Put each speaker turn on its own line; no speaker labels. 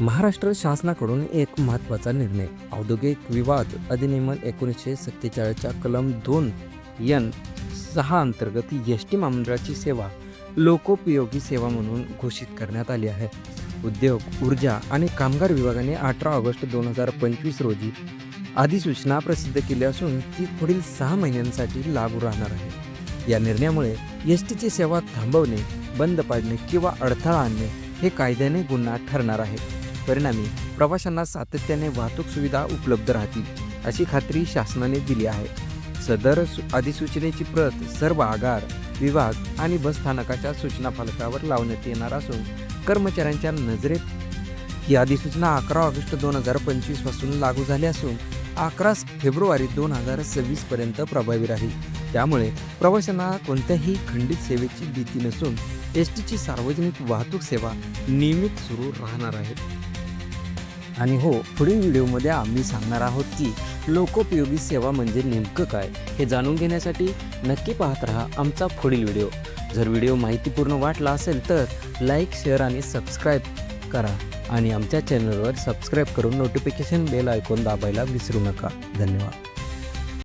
महाराष्ट्र शासनाकडून एक महत्त्वाचा निर्णय. औद्योगिक विवाद अधिनियमन एकोणीसशे सत्तेचाळीसच्या कलम दोन यन सहा अंतर्गत एस टी महामंडळाची सेवा लोकोपयोगी सेवा म्हणून घोषित करण्यात आली आहे. उद्योग ऊर्जा आणि कामगार विभागाने अठरा ऑगस्ट दोन हजार पंचवीस रोजी अधिसूचना प्रसिद्ध केली असून ती पुढील सहा महिन्यांसाठी लागू राहणार आहे. या निर्णयामुळे एस टीची सेवा थांबवणे बंद पाडणे किंवा अडथळा आणणे हे कायद्याने गुन्हा ठरणार आहे. परिणामी प्रवाशांना सातत्याने वाहतूक सुविधा उपलब्ध राहतील अशी खात्री शासनाने दिली आहे. सदर सु- अधिसूचनेची प्रत सर्व आगार विभाग आणि बस स्थानकाच्या सूचना फलकावर लावण्यात येणार असून कर्मचाऱ्यांच्या नजरेत ही अधिसूचना अकरा ऑगस्ट दोन हजार पंचवीसपासून लागू झाली असून अकरा फेब्रुवारी दोन हजार सव्वीस पर्यंत प्रभावी राहील. त्यामुळे प्रवाशांना कोणत्याही खंडित सेवेची भीती नसून एस टीची सार्वजनिक वाहतूक सेवा नियमित सुरू राहणार आहे. आणि हो पुढील व्हिडिओमध्ये आम्ही सांगणार आहोत की लोकोपयोगी सेवा म्हणजे नेमकं काय हे जाणून घेण्यासाठी नक्की पाहत राहा आमचा पुढील व्हिडिओ. जर व्हिडिओ माहितीपूर्ण वाटला असेल तर लाईक शेअर आणि सबस्क्राईब करा आणि आमच्या चॅनलवर सबस्क्राईब करून नोटिफिकेशन बेल ऐकून दाबायला विसरू नका. धन्यवाद.